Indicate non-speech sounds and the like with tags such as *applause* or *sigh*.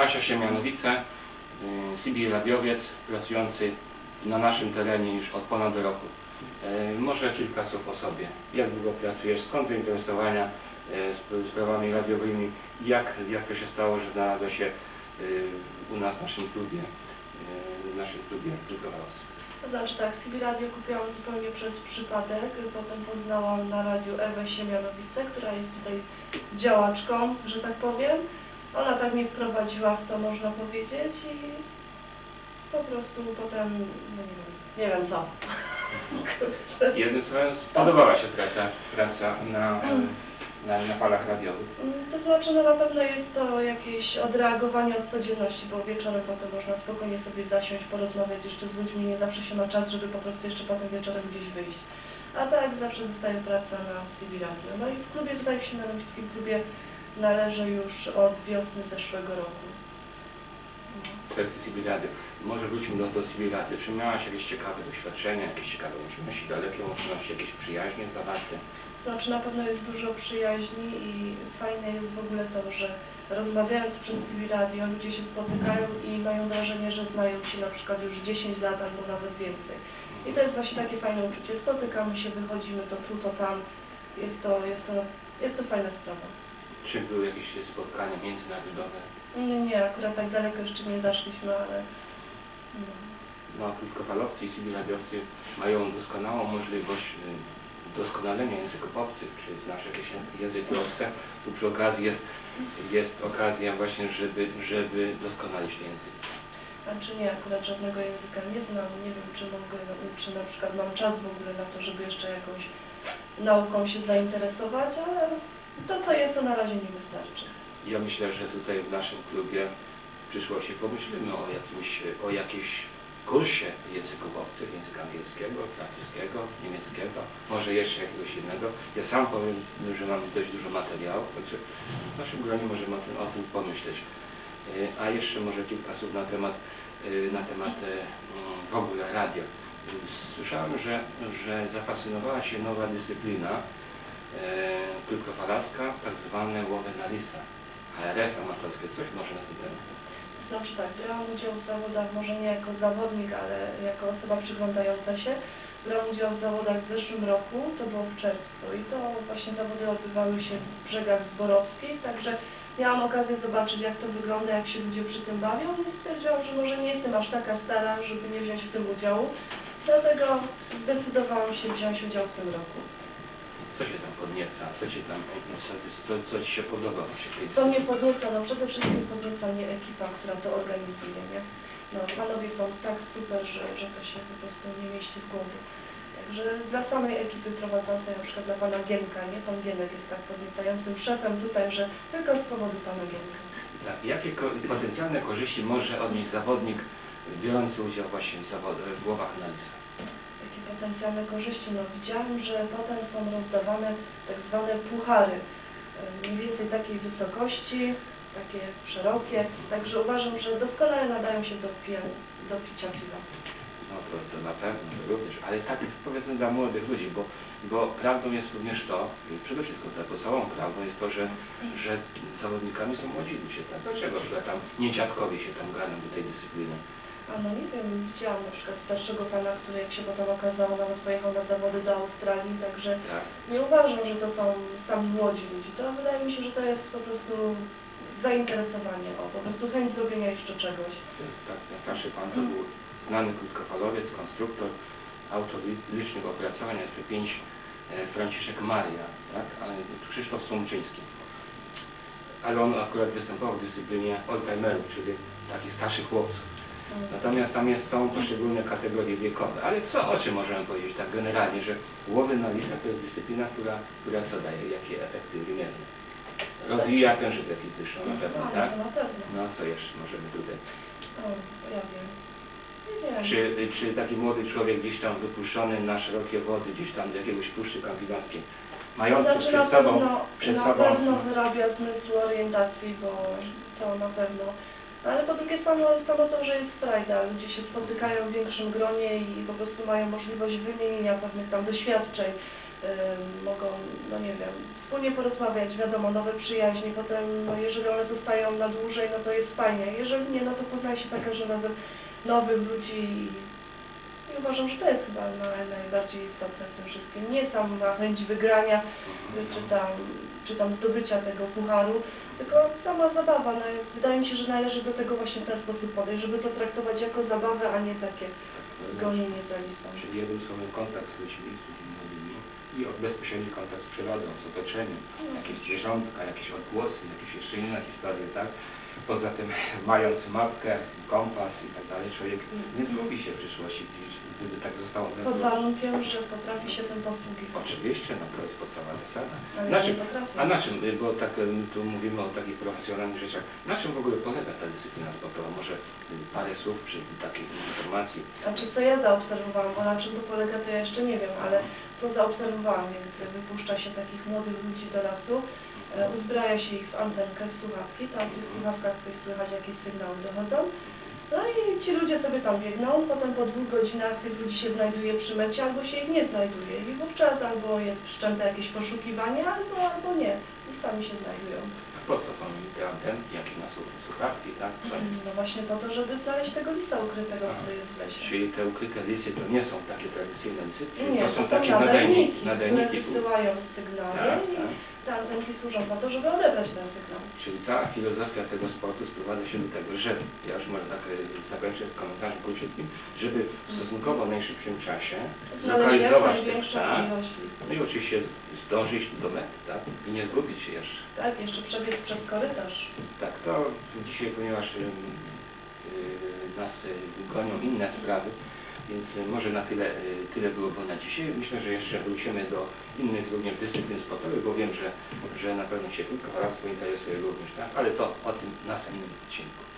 Asia Siemianowice, y, CB radiowiec pracujący na naszym terenie już od ponad roku. Y, Może kilka słów o sobie. Jak długo pracujesz? Skąd zainteresowania y, sp- sprawami radiowymi? Jak, jak to się stało, że znalazłeś się u nas w naszym klubie, w naszym klubie House? To znaczy tak, CB Radio kupiłam zupełnie przez przypadek. Potem poznałam na radiu Ewę Siemianowice, która jest tutaj działaczką, że tak powiem. Ona tak mnie wprowadziła w to, można powiedzieć i po prostu potem, no nie wiem, nie wiem co. *laughs* Kurczę. Jednym słowem, podobała się praca, praca na, na, na falach radiowych. Mm, To znaczy, no na pewno jest to jakieś odreagowanie od codzienności, bo wieczorem potem można spokojnie sobie zasiąść, porozmawiać jeszcze z ludźmi, nie zawsze się ma czas, żeby po prostu jeszcze potem wieczorem gdzieś wyjść. A tak zawsze zostaje praca na CB Radio. No i w klubie tutaj w Siemianowickim klubie należę już od wiosny zeszłego roku. CB Radio. Może wróćmy do, do. Czy miałaś jakieś ciekawe doświadczenia, jakieś ciekawe łączności, dalekie łączności, jakieś przyjaźnie zawarte? Znaczy na pewno jest dużo przyjaźni i fajne jest w ogóle to, że rozmawiając przez Radio ludzie się spotykają i mają wrażenie, że znają się na przykład już 10 lat albo nawet więcej. I to jest właśnie takie fajne uczucie. Spotykamy się, wychodzimy to tu, to tam. Jest to, jest to, jest to fajna sprawa. Czy były jakieś spotkania międzynarodowe? Nie, nie, akurat tak daleko jeszcze nie zaszliśmy, ale no. No, krótkofalowcy i CB radiowcy mają doskonałą możliwość y, doskonalenia języków obcych, czy znasz jakieś języki obce. Tu przy okazji jest, jest okazja właśnie, żeby, żeby doskonalić ten język. Znaczy nie, akurat żadnego języka nie znam. Nie wiem, czy mogę, czy na przykład mam czas w ogóle na to, żeby jeszcze jakąś nauką się zainteresować, ale to co jest, to na razie nie wystarczy. Ja myślę, że tutaj w naszym klubie w przyszłości pomyślimy o jakimś, o jakimś kursie języków obcych, języka angielskiego, francuskiego, niemieckiego, może jeszcze jakiegoś innego. Ja sam powiem, że mam dość dużo materiałów, także w naszym gronie możemy o tym, o tym pomyśleć. E, A jeszcze może kilka słów na temat, e, na temat e, mm, w ogóle radia. Słyszałem, że, że zafascynowała się nowa dyscyplina e, krótkofalarska, tak zwane łowy na lisa. HRS amatorskie, coś może na ten temat. Znaczy tak, brałam udział w zawodach, może nie jako zawodnik, ale jako osoba przyglądająca się. Brałam udział w zawodach w zeszłym roku, to było w czerwcu i to właśnie zawody odbywały się w brzegach zborowskich, także miałam okazję zobaczyć jak to wygląda, jak się ludzie przy tym bawią i stwierdziłam, że może nie jestem aż taka stara, żeby nie wziąć w tym udziału. Dlatego zdecydowałam się wziąć udział w tym roku. Co się tam podnieca? Co ci tam, co, co, co ci się podoba Co mnie podnieca? No przede wszystkim podnieca mnie ekipa, która to organizuje, nie? No panowie są tak super, że, że to się po prostu nie mieści w głowie. Także dla samej ekipy prowadzącej, na przykład dla pana Gienka, nie? Pan Gienek jest tak podniecającym szefem tutaj, że tylko z powodu pana Gienka. Tak, Jakie ko potencjalne korzyści może odnieść zawodnik biorący udział właśnie w zawodach, w głowach analiza? Jakie potencjalne korzyści? No widziałam, że potem są rozdawane tak zwane puchary, e, mniej więcej takiej wysokości, takie szerokie, także uważam, że doskonale nadają się do, pija- do picia piwa. No to, to na pewno, to również, ale tak powiedzmy dla młodych ludzi, bo, bo prawdą jest również to, przede wszystkim to całą prawdą jest to, że, że zawodnikami są młodzi ludzie. Tak? Dlaczego że tam nie dziadkowie się tam garną do tej dyscypliny? A no nie wiem, widziałam na przykład starszego pana, który jak się potem okazało, nawet pojechał na zawody do Australii, także Tak? nie uważam, że to są sami młodzi ludzie. To wydaje mi się, że to jest po prostu zainteresowanie, o, po prostu chęć zrobienia jeszcze czegoś. To jest tak, ten starszy pan to był znany krótkofalowiec, konstruktor autor li- licznych opracowań SP5 e, Franciszek Maria, tak? ale Krzysztof Słomczyński. Ale on akurat występował w dyscyplinie oldtimerów, czyli takich starszych chłopców. Natomiast tam jest, są poszczególne kategorie wiekowe. Ale co, o czym możemy powiedzieć tak generalnie, że łowy na lisach to jest dyscyplina, która, która co daje, jakie efekty wymierne? Rozwija tężycę fizyczną na pewno, No, tak? No co jeszcze możemy tutaj? Czy, czy taki młody człowiek gdzieś tam wypuszczony na szerokie wody, gdzieś tam do jakiegoś puszczy kampinowskiej, mający znaczy na przed sobą, pewno, przed na sobą pewno wyrabia zmysł orientacji, bo to na pewno. Ale po drugie samo, samo to, że jest frajda, ludzie się spotykają w większym gronie i po prostu mają możliwość wymienienia pewnych tam doświadczeń. mogą, no nie wiem, wspólnie porozmawiać, wiadomo, nowe przyjaźnie, potem, no jeżeli one zostają na dłużej, no to jest fajnie, jeżeli nie, no to poznaje się za każdym razem nowych ludzi i, i uważam, że to jest chyba naj, najbardziej istotne w tym wszystkim. Nie sama chęć wygrania, czy tam, czy tam zdobycia tego pucharu, tylko sama zabawa. No, i wydaje mi się, że należy do tego właśnie w ten sposób podejść, żeby to traktować jako zabawę, a nie takie gonienie za lisą. Czyli jednym słowem kontakt z ludźmi, z ludźmi i bezpośredni kontakt z przyrodą, z otoczeniem, jakieś zwierzątka, jakieś odgłosy, jakieś jeszcze inne historie, tak? Poza tym mając mapkę, kompas i tak dalej, człowiek nie zgubi się w przyszłości, gdyby tak zostało Pod warunkiem, że potrafi się tym posługiwać. Oczywiście, no to jest podstawowa zasada. Ale Na czym, a na czym, bo tak tu mówimy o takich profesjonalnych rzeczach, na czym w ogóle polega ta dyscyplina sportowa? Może parę słów czy takich informacji? Znaczy co ja zaobserwowałam, bo na czym to polega to ja jeszcze nie wiem, ale co zaobserwowałam, więc wypuszcza się takich młodych ludzi do lasu, e, uzbraja się ich w antenkę, w słuchawki, tam w tych słuchawkach coś słychać, jakieś sygnały dochodzą. No i ci ludzie sobie tam biegną, potem po dwóch godzinach tych ludzi się znajduje przy mecie, albo się ich nie znajduje i wówczas albo jest wszczęte jakieś poszukiwanie, albo, albo nie. I sami się znajdują. A po co są antenki, jakie na słuch- słuchawki, tak? Jest? No właśnie po to, żeby znaleźć tego lisa ukrytego, Aha. który jest w lesie. Czyli te ukryte lisy to nie są takie tradycyjne lisy, czyli Nie, to są takie nadajniki, nadajniki, które wysyłają sygnały Tak, i tak. te antenki służą po to, żeby odebrać ten sygnał. Czyli cała filozofia tego sportu sprowadza się do tego, że, ja już może tak e, zakończę w komentarzu króciutkim, żeby w stosunkowo najszybszym czasie zlokalizować te tak, no i oczywiście zdążyć do mety, tak? I nie zgubić się jeszcze. Tak, jeszcze przebiec przez korytarz. Tak, to dzisiaj, ponieważ y, nas y, gonią inne sprawy, więc y, może na tyle, y, tyle byłoby na dzisiaj. Myślę, że jeszcze wrócimy do innych również dyscyplin sportowych, bo wiem, że, że na pewno się krótkofarstwo interesuje również, tak? ale to o tym następnym odcinku.